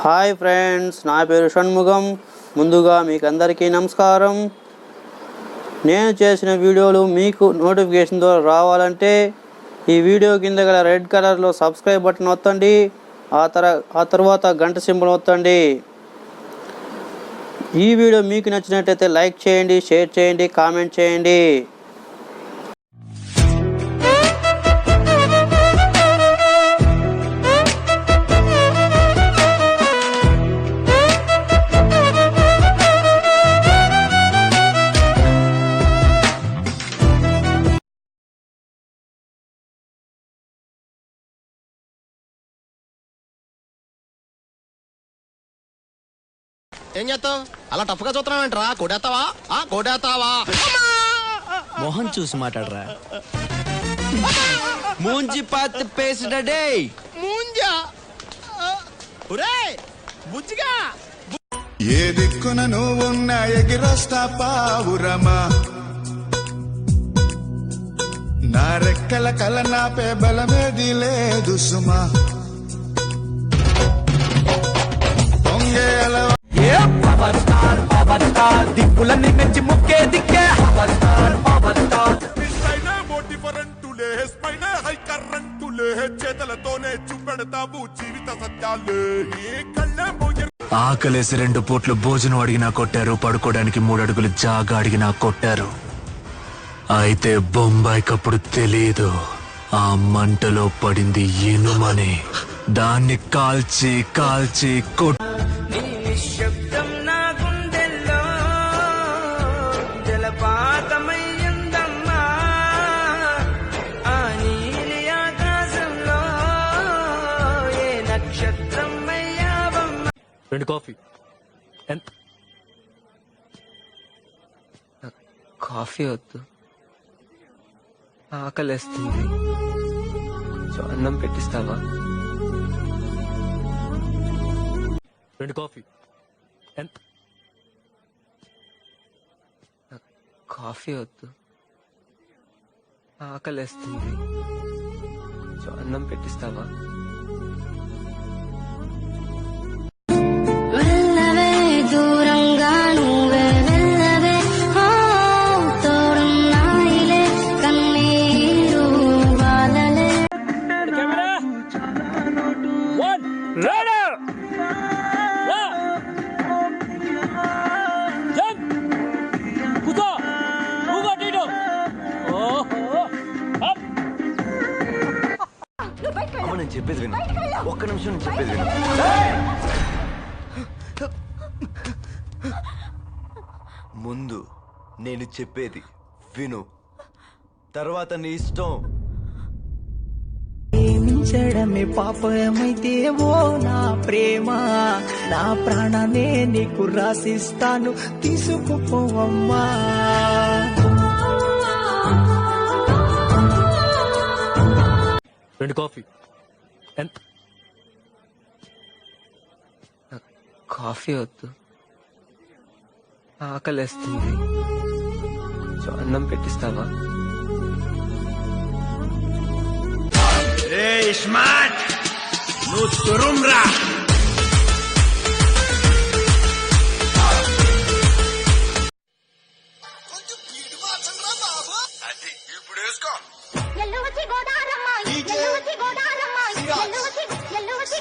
Hi friends నా పేరు షణ్ముఖం. ముందుగా మీకు అందరికీ నమస్కారం. నేను చేసిన వీడియోలు మీకు నోటిఫికేషన్ ద్వారా రావాలంటే ఈ వీడియో కింద గల రెడ్ కలర్లో సబ్స్క్రైబ్ బటన్ ఒత్తండి. ఆ తర ఆ తర్వాత గంట సింబల్ ఒత్తండి. ఈ వీడియో మీకు నచ్చినట్టయితే లైక్ చేయండి షేర్ చేయండి కామెంట్ చేయండి. ఏం చేస్తావు? అలా టఫ్గా చూస్తున్నావేంట్రా? కొడేస్తావా? ఆ కొడేస్తావా? మొహం చూసి మాట్లాడరా. మూంజి పాత్ పేసిడే ముంజా? ఒరే బుజ్జిగా! ఏ దిక్కున నువ్వున్న ఎగిరొస్తా పావురమా నా రెక్కల కల నాపే బలమేది లేదు సుమా. దిక్కులన్నీ మెచ్చి ముక్కే దిక్కే. హై కర్రంటులే చేతలతోనే చూపెడతావు జీవిత సత్యాలే. ఏ కళ్ళేమో ఆకలేసి రెండు పూట్లు భోజనం అడిగినా కొట్టారు పడుకోవడానికి మూడు అడుగులు జాగా అడిగినా కొట్టారు. అయితే బొంబాయికప్పుడు తెలియదు ఆ మంటలో పడింది ఇనుమని. దాన్ని కాల్చి కాల్చి కొట్ రెండు కాఫీ. ఎంత? కాఫీ వద్దు. ఆకలేస్తుంది. కొంచెం అన్నం పెట్టిస్తావా? రెండు కాఫీ. ఎంత? కాఫీ వద్దు. ఆకలేస్తుంది. కొంచెం అన్నం పెట్టిస్తావా? అమ్మ నేను చెప్పేది విను. ఒక్క నిమిషం నేను చెప్పేది విను. ముందు నేను చెప్పేది విను. తర్వాత నీ ఇష్టం. ప్రేమించడమే పాపమైతే ఓ నా ప్రేమ. నా ప్రాణాన్ని నీకు రాసిస్తాను తీసుకుపోవమ్మా. రెండు కాఫీ. ఎంత? కాఫీ వద్దు. ఆకలేస్తుంది. అన్నం పెట్టిస్తావా? Geschmack. Nutrumra. అది ఇప్పుడు వేసుకో ఎల్లు వచ్చి గోదారమ్మ ఎల్లు వచ్చి గోదారమ్మ ఎల్లు వచ్చి ఎల్లు వచ్చి